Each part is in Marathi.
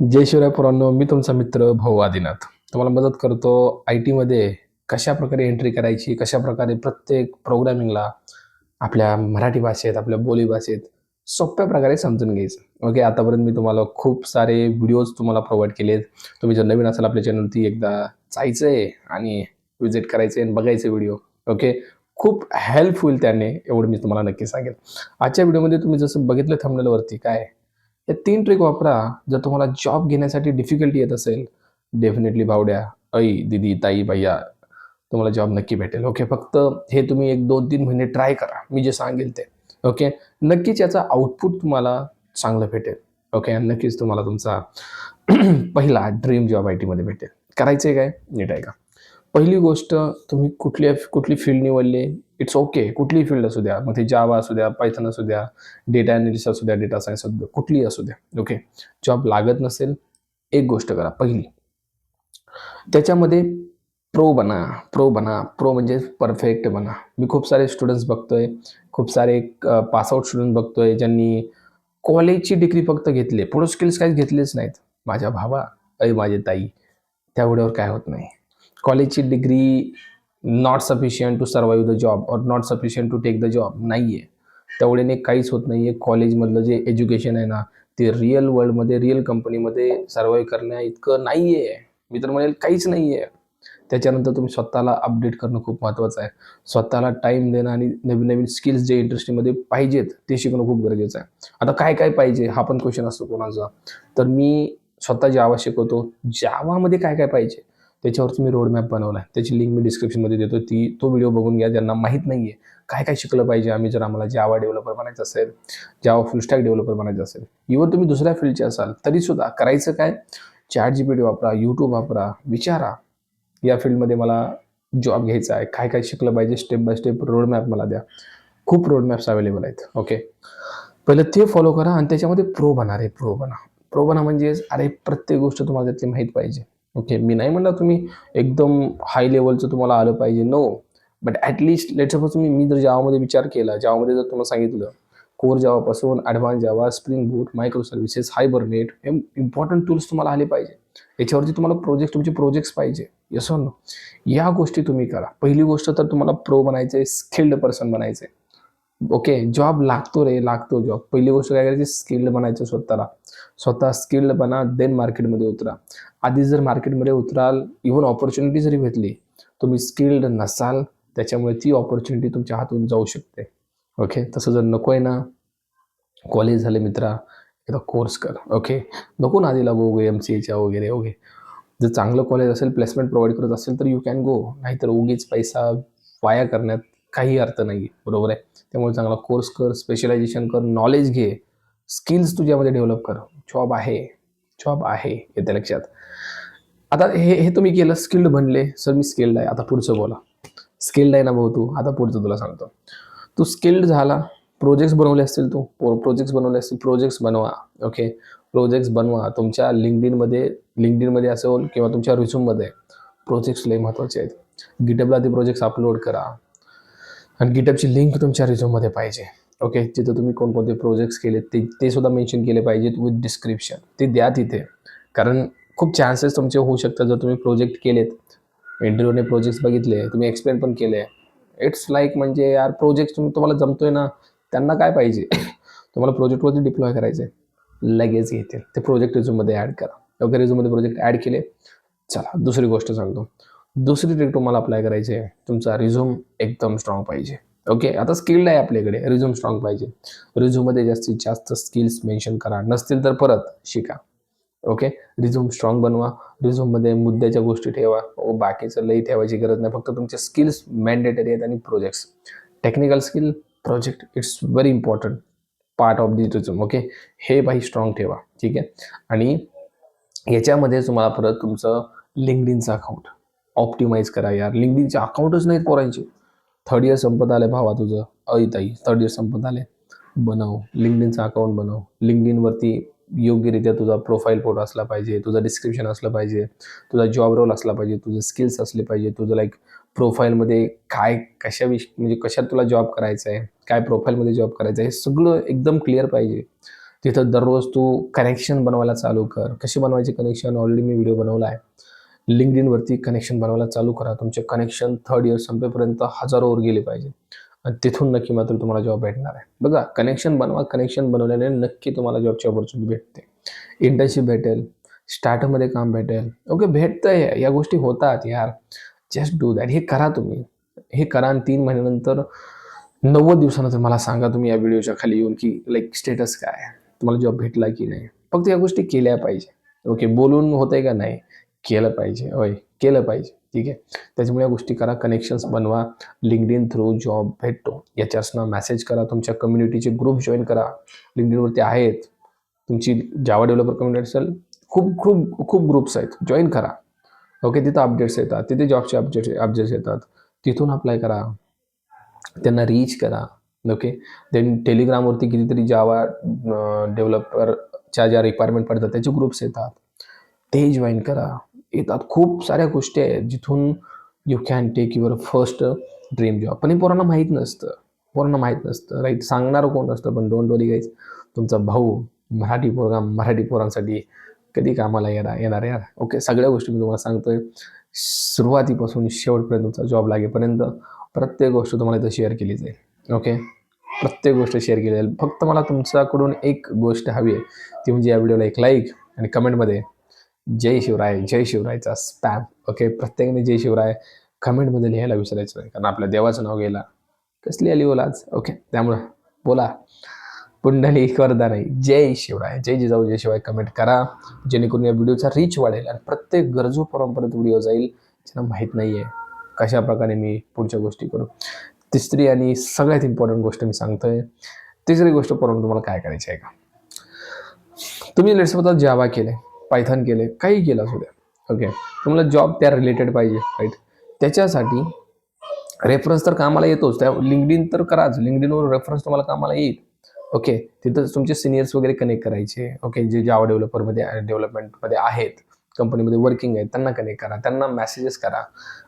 जय शिवराय पुरांनो मी तुमचा मित्र भाऊ आदिनाथ. तुम्हाला मदत करतो आय टीमध्ये कशा प्रकारे एंट्री करायची कशा प्रकारे प्रत्येक प्रोग्रामिंगला आपल्या मराठी भाषेत आपल्या बोली भाषेत सोप्या प्रकारे समजून घ्यायचं. ओके आतापर्यंत मी तुम्हाला खूप सारे व्हिडिओज तुम्हाला प्रोव्हाइड केलेत. तुम्ही जर नवीन असाल आपल्या चॅनलवरती एकदा जायचं आहे आणि विजिट करायचं आहे आणि बघायचे व्हिडिओ ओके खूप हेल्प होईल त्याने एवढं मी तुम्हाला नक्की सांगेल. आजच्या व्हिडिओमध्ये तुम्ही जसं बघितलं थंबनेलवरती काय या तीन ट्रिक वापरा. जर तुम्हाला जॉब घेण्यासाठी डिफिकल्टी येत असेल डेफिनेटली भावड्या ऐ दिदी ताई भैया तुम्हाला जॉब नक्की भेटेल. ओके फक्त हे तुम्ही एक दोन तीन महिने ट्राय करा. मी जे सांगेल ते. ओके नक्कीच याचा आउटपुट तुम्हाला चांगलं भेटेल. ओके आणि नक्कीच तुम्हाला तुमचा पहिला ड्रीम जॉब आय टीमध्ये भेटेल. करायचं आहे काय? नीट आहे का पहिली गोष्ट तुम्ही कुठल्या कुठली फील्ड निवडली? इट्स ओके कुठलीही फील्ड असू द्या. मग ते जावा असू द्या पायथन असू द्या डेटा अनालिस्ट असू द्या डेटा सायन्स असू द्या कुठलीही असू द्या. ओके जॉब लागत नसेल एक गोष्ट करा. पहिली. त्याच्यामध्ये प्रो बना प्रो बना. प्रो म्हणजे परफेक्ट बना. मी खूप सारे स्टुडंट्स बघतोय. खूप सारे पासआउट स्टुडंट बघतोय ज्यांनी कॉलेजची डिग्री फक्त घेतली पुढे स्किल्स काहीच घेतलेच नाहीत. माझ्या भावा अय माझे ताई त्या एवढ्यावर काय होत नाही. कॉलेजची degree not sufficient to survive the job और not sufficient to take the job नाही आहे तेवढ्याने काहीच होत नाही आहे कॉलेजमधलं जे एज्युकेशन आहे ना ते रिअल वर्ल्डमध्ये रिअल कंपनीमध्ये सर्वाईव्ह करण्या इतकं नाही आहे मी तर म्हणेल काहीच नाही आहे त्याच्यानंतर तुम्ही स्वतःला अपडेट करणं खूप महत्त्वाचं आहे. स्वतःला टाईम देणं आणि नवीन नवीन स्किल्स जे इंडस्ट्रीमध्ये पाहिजेत ते शिकणं खूप गरजेचं आहे. आता काय काय पाहिजे हा पण क्वेश्चन असतो कोणाचा. तर मी स्वतः जावा शिकवतो जावामध्ये काय काय पाहिजे? त्याच्यावर तुम्ही रोडमॅप बनवला आहे त्याची लिंक मी डिस्क्रिप्शनमध्ये देतो ती तो व्हिडिओ बघून घ्या ज्यांना माहीत नाही आहे काय काय शिकलं पाहिजे आम्ही जर आम्हाला जावा डेव्हलपर बनायचं असेल जावा फुलस्टॅक डेव्हलपर बनायचं असेल इव्हन तुम्ही दुसऱ्या फील्डचे असाल तरीसुद्धा करायचं काय? चॅट जी पी टी वापरा यूट्यूब वापरा विचारा. या फील्डमध्ये मला जॉब घ्यायचा आहे. काय काय शिकलं पाहिजे? स्टेप बाय स्टेप रोडमॅप मला द्या. खूप रोडमॅप्स अवेलेबल आहेत. ओके पहिलं ते फॉलो करा आणि त्याच्यामध्ये प्रो बना रे प्रो बना. प्रो बना म्हणजे अरे प्रत्येक गोष्ट तुम्हाला त्यातली माहीत पाहिजे. ओके मी नाही म्हणला तुम्ही एकदम हाय लेवलचं तुम्हाला आलं पाहिजे. No but at least let suppose तुम्ही मी जर जावामध्ये विचार केला जावामध्ये जर तुम्हाला सांगितलं core जावापासून advance Java spring boot micro services Hibernate हे इम्पॉर्टंट टूल्स तुम्हाला आले पाहिजे. याच्यावरती तुम्हाला प्रोजेक्ट तुमचे प्रोजेक्ट्स पाहिजे. यस नो या गोष्टी तुम्ही करा. पहिली गोष्ट तर तुम्हाला प्रो बनायचं आहे स्किल्ड पर्सन बनायचं आहे ओके जॉब लागतो रे लागतो जॉब पहिली गोष्ट काय करायची? स्किल्ड बनायचं स्वतःला. स्वतः स्किल्ड बना देन मार्केटमध्ये उतरा. आधी जर मार्केटमध्ये उतराल इव्हन ऑपॉर्च्युनिटी जरी भेटली तुम्ही स्किल्ड नसाल त्याच्यामुळे ती ऑपॉर्च्युनिटी तुमच्या हातून जाऊ शकते. ओके तसं जर नको आहे ना कॉलेज झाले मित्रा एकदा कोर्स कर. ओके नको ना आधी लागू एम सी एच्या वगैरे ओके जर चांगलं कॉलेज असेल प्लेसमेंट प्रोव्हाइड करत असेल तर यू कॅन गो नाहीतर उगीच पैसा वाया करण्यात काही अर्थ नाही बरोबर आहे? त्यामुळे चांगला कोर्स कर स्पेशलायझेशन कर नॉलेज घे. स्किल्स तुझ्यामध्ये डेव्हलप कर. जॉब आहे. जॉब आहे. येत्या लक्षात. आता हे हे तुम्ही केलं स्किल्ड बनले. सर मी स्किल्ड आहे. आता पुढचं बोला. स्किल्ड आहे ना भाऊ तू? आता पुढचं तुला सांगतो. तू स्किल्ड झाला. प्रोजेक्ट्स बनवले असतील तू. प्रोजेक्ट्स बनवले असतील. प्रोजेक्ट्स बनवा. ओके प्रोजेक्ट्स बनवा. तुमच्या लिंकडिनमध्ये लिंकडिनमध्ये असेल किंवा तुमच्या रिझ्यूममध्ये प्रोजेक्ट्स लय महत्त्वाचे आहेत. गिटअपला ते प्रोजेक्ट्स अपलोड करा. आणि गिटअपची लिंक तुमच्या रिझ्यूममध्ये पाहिजे. ओके जिथं तुम्ही कोणकोणते प्रोजेक्ट्स केले ते ते सुद्धा मेन्शन केले पाहिजेत विथ डिस्क्रिप्शन ते द्या तिथे. कारण खूप चान्सेस तुमचे होऊ शकतात जर तुम्ही प्रोजेक्ट केलेत. इंटरव्ह्यूने प्रोजेक्ट्स बघितले तुम्ही एक्सप्लेन पण केले. इट्स लाईक म्हणजे यार प्रोजेक्ट तुम्ही तुम्हाला जमतोय ना त्यांना काय पाहिजे? तुम्हाला प्रोजेक्टवरती डिप्लॉय करायचे लगेच घेतील. ते प्रोजेक्ट रिझ्यूममध्ये ॲड करा. ओके रिझ्यूममध्ये प्रोजेक्ट ॲड केले. चला दुसरी गोष्ट सांगतो. दुसरी ट्रिक तुम्हाला अप्लाय करायची आहे. तुमचा रिझ्यूम एकदम स्ट्रॉंग पाहिजे. ओके आता स्किल्ड आहे आपल्याकडे. रिझ्यूम स्ट्रॉंग पाहिजे. रिझ्यूममध्ये जास्तीत जास्त स्किल्स मेन्शन करा. नसतील तर परत शिका. ओके रिझ्यूम स्ट्रॉंग बनवा. रिझ्यूममध्ये मुद्द्याच्या गोष्टी ठेवा. ओ बाकीचं लई ठेवायची गरज नाही. फक्त तुमचे स्किल्स मॅन्डेटरी आहेत आणि projects technical skill project it's very important part of the resume okay हे बाई स्ट्रॉंग ठेवा. ठीक आहे? आणि याच्यामध्ये तुम्हाला परत तुमचं लिंकडिनचं अकाउंट ऑप्टिमाइज करा यार. लिंकडिनचे अकाउंटच नाहीत पोरांचे. थर्ड इयर संपत आले भावा तुझं. अई ताई थर्ड इयर संपत आले बनव. लिंकडिनचं अकाउंट बनव. लिंकडिनवरती योग्यरित्या तुझा प्रोफाईल फोटो असला पाहिजे तुझं डिस्क्रिप्शन असलं पाहिजे तुझा जॉब रोल असला पाहिजे तुझे स्किल्स असले पाहिजे तुझं लाईक प्रोफाईलमध्ये काय कशा विष म्हणजे कशात तुला जॉब करायचा आहे काय प्रोफाईलमध्ये जॉब करायचा आहे हे सगळं एकदम क्लिअर पाहिजे. तिथं दररोज तू कनेक्शन बनवायला चालू कर. कशी बनवायचे कनेक्शन ऑलरेडी मी व्हिडिओ बनवला आहे. लिंकडिनवरती कनेक्शन बनवायला चालू करा. तुमचे कनेक्शन थर्ड इयर संपेपर्यंत हजारोवर गेले पाहिजे. आणि तिथून नक्की मात्र तुम्हाला जॉब भेटणार आहे. बघा कनेक्शन बनवा कनेक्शन बनवल्याने नक्की तुम्हाला जॉबची ऑपॉर्च्युनिटी भेटते. इंटर्नशिप भेटेल स्टार्टअपमध्ये काम भेटेल. ओके भेटतंय. या गोष्टी होतात यार. जस्ट डू दॅट हे करा तुम्ही. हे करा आणि तीन महिन्यानंतर नव्वद दिवसानंतर मला सांगा तुम्ही या व्हिडिओच्या खाली येऊन की लाईक स्टेटस काय आहे? तुम्हाला जॉब भेटला की नाही? फक्त या गोष्टी केल्या पाहिजे. ओके बोलून होतंय का नाही? केलं पाहिजे. होय केलं पाहिजे. ठीक आहे? त्याच्यामुळे या गोष्टी करा. कनेक्शन्स बनवा. लिंकड इन थ्रू जॉब भेटतो. याच्यासनं मेसेज करा. तुमच्या कम्युनिटीचे ग्रुप जॉईन करा. लिंकडिनवरती आहेत. तुमची जावा डेव्हलपर कम्युनिटी असेल खूप खूप खूप ग्रुप्स आहेत. जॉईन करा. ओके तिथं अपडेट्स येतात. तिथे जॉबचे अपडेट्स अपडेट्स येतात. तिथून अप्लाय करा. त्यांना रीच करा. ओके देन टेलिग्रामवरती कितीतरी जावा डेव्हलपरच्या ज्या रिक्वायरमेंट पडतात त्याचे ग्रुप्स येतात. ते जॉईन करा. येतात. खूप साऱ्या गोष्टी आहेत जिथून you can take your first dream job पण हे पोरांना माहीत नसतं. पोरांना माहीत नसतं. राईट सांगणारं कोण नसतं? पण डोंट वरी गाईज तुमचा भाऊ मराठी पोरगा मराठी पोरांसाठी कधी कामाला येणार येणार यार ओके सगळ्या गोष्टी मी तुम्हाला सांगतोय. सुरुवातीपासून शेवटपर्यंत तुमचा जॉब लागेपर्यंत प्रत्येक गोष्ट तुम्हाला इथं शेअर केली जाईल. ओके प्रत्येक गोष्ट शेअर केली जाईल. फक्त मला तुमच्याकडून एक गोष्ट हवी आहे. ती म्हणजे या व्हिडिओला एक लाईक आणि कमेंटमध्ये जय शिवराय जय शिवरायचा स्पॅम ओके प्रत्येकाने जय शिवराय कमेंटमध्ये लिहायला विसरायचं नाही. कारण आपल्या देवाचं नाव गेला कसली आली बोला आज? ओके त्यामुळं बोला. पुंडली करदा नाही जय शिवराय. जय जिजाऊ जय शिवाय कमेंट करा. जेणेकरून या व्हिडिओचा रीच वाढेल आणि प्रत्येक गरजू परंपरेत व्हिडिओ जाईल ज्यांना माहीत नाही आहे कशा प्रकारे मी पुढच्या गोष्टी करू. तिसरी आणि सगळ्यात इम्पॉर्टंट गोष्ट मी सांगतोय. तिसरी गोष्ट परंतु तुम्हाला काय करायची आहे का? तुम्ही लेट्सबद्दल जावा केले पायथन केले काही केलं असू द्या. ओके तुम्हाला जॉब त्या रिलेटेड पाहिजे राईट त्याच्यासाठी रेफरन्स तर कामाला येतोच. त्या लिंकडिन तर कराच. लिंकडिनवर रेफरन्स तुम्हाला कामाला येईल. ओके तिथं तुमचे सिनियर्स वगैरे कनेक्ट करायचे. ओके जे जावा डेव्हलपरमध्ये डेव्हलपमेंटमध्ये आहेत कंपनीमध्ये वर्किंग आहेत त्यांना कनेक्ट करा. त्यांना मेसेजेस करा.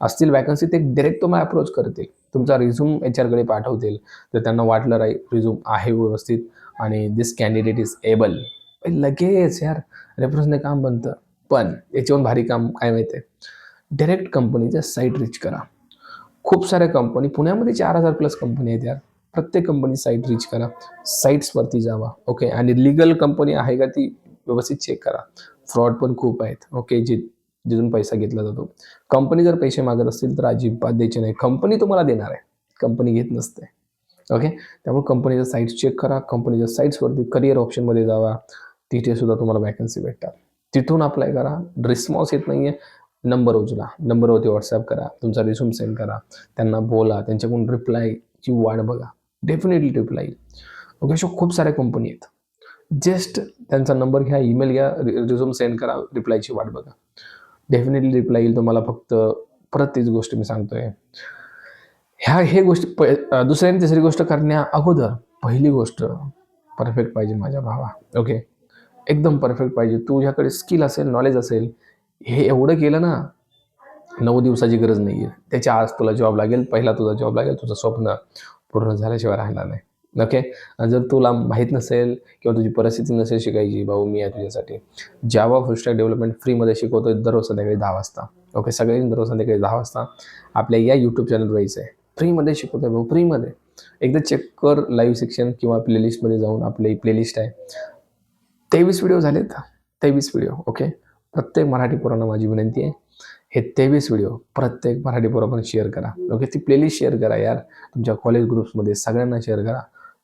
असतील वॅकन्सी ते डिरेक्ट तुम्हाला अप्रोच करतील. तुमचा रिझ्यूम एच आरकडे पाठवतील. तर त्यांना वाटलं राही रिझ्यूम आहे व्यवस्थित आणि दिस कॅन्डिडेट इज एबल लगेच यार रेफरन्सने काम बनतं. पण याच्याहून भारी काम काय माहिती आहे डायरेक्ट कंपनीचं साईट रीच करा. खूप साऱ्या कंपनी पुण्यामध्ये चार हजार प्लस कंपनी आहेत यार. प्रत्येक कंपनी साईट रीच करा. साईट्सवरती जावा ओके आणि लिगल कंपनी आहे का ती व्यवस्थित चेक करा. फ्रॉड पण खूप आहेत ओके जे जिथून पैसा घेतला जातो. कंपनी जर पैसे मागत असतील तर अजिबात द्यायचे नाही. कंपनी तुम्हाला देणार आहे. कंपनी घेत नसते. ओके त्यामुळे कंपनीच्या साईट्स चेक करा. कंपनीच्या साईट्सवरती करिअर ऑप्शनमध्ये जावा. तिथे सुद्धा तुम्हाला वॅकन्सी भेटतात. तिथून अप्लाय करा. रिस्पॉन्स येत नाही आहे नंबर उचला नंबरवरती व्हॉट्सअप करा. तुमचा रिझ्यूम सेंड करा. त्यांना बोला. त्यांच्याकडून रिप्लायची वाट बघा. डेफिनेटली रिप्लाय येईल ओके अशा खूप साऱ्या कंपनी आहेत. जस्ट त्यांचा नंबर घ्या ईमेल घ्या रिझ्यूम सेंड करा रिप्लायची वाट बघा. डेफिनेटली रिप्लाय येईल तुम्हाला फक्त. परत तीच गोष्ट मी सांगतोय. ह्या हे गोष्टी प दुसरी आणि तिसरी गोष्ट करण्या अगोदर पहिली गोष्ट परफेक्ट पाहिजे माझ्या भावा. ओके एकदम परफेक्ट पाहिजे. तुझ्याकडे स्किल असेल नॉलेज असेल हे एवढं केलं ना नऊ दिवसाची गरज नाही आहे त्याच्या आज तुला जॉब लागेल पहिला तुझा जॉब लागेल तुझं स्वप्न पूर्ण झाल्याशिवाय राहणार नाही. ओके जर तुला माहीत नसेल किंवा तुझी परिस्थिती नसेल शिकायची भाऊ मी आहे तुझ्यासाठी. जावा फुलस्टॅक डेव्हलपमेंट फ्रीमध्ये शिकवतो दररोज संध्याकाळी दहा वाजता. ओके सगळ्यांनी दररोज संध्याकाळी दहा वाजता आपल्या या यूट्यूब चॅनलवर यायचं आहे फ्रीमध्ये शिकवतोय भाऊ फ्रीमध्ये एकदा चेक कर लाईव्ह सेक्शन किंवा प्लेलिस्टमध्ये जाऊन आपली प्लेलिस्ट आहे. तेवीस व्हिडिओ झालेत. तेवीस व्हिडिओ ओके प्रत्येक मराठी पोरांना माझी विनंती आहे हे तेवीस व्हिडिओ प्रत्येक मराठी पोरांना शेअर करा. ओके ती प्लेलिस्ट शेअर करा यार. तुमच्या कॉलेज ग्रुप्समध्ये सगळ्यांना शेअर करा.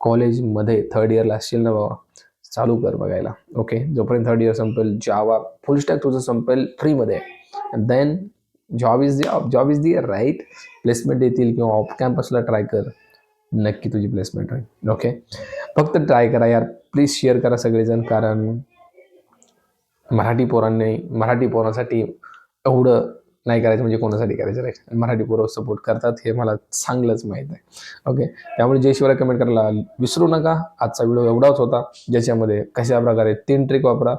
कॉलेजमध्ये थर्ड इयरला असशील ना बाबा चालू कर बघायला. ओके जोपर्यंत थर्ड इयर संपेल जावा फुल स्टॅक तुझं संपेल फ्रीमध्ये then job is the job is the right placement येतील किंवा ऑफ कॅम्पसला ट्राय कर. नक्की तुझी प्लेसमेंट होईल. ओके फक्त ट्राय करा यार. प्लीज शेअर करा सगळेजण कारण मराठी पोरांनी मराठी पोरांसाठी एवढं नाही करायचं म्हणजे कोणासाठी करायचं नाही. मराठी पोरं सपोर्ट करतात हे मला चांगलंच माहीत आहे. ओके त्यामुळे जय शिवराय कमेंट करायला विसरू नका. आजचा व्हिडिओ एवढाच होता. ज्याच्यामध्ये कशा प्रकारे तीन ट्रिक वापरा.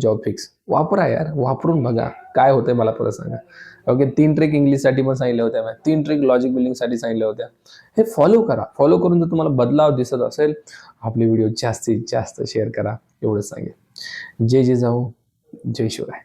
जॉब फिक्स वापरा यार वापरून बघा. काय होतंय मला परत सांगा. ओके तीन ट्रिक इंग्लिशसाठी पण सांगितल्या होत्या मॅम तीन ट्रिक लॉजिक बिल्डिंगसाठी सांगितल्या होत्या. हे फॉलो करा. फॉलो करून जर तुम्हाला बदलाव दिसत असेल आपले व्हिडिओ जास्तीत जास्त शेअर करा. एवढंच सांगेल जय जय जाऊ. जय शिवराय.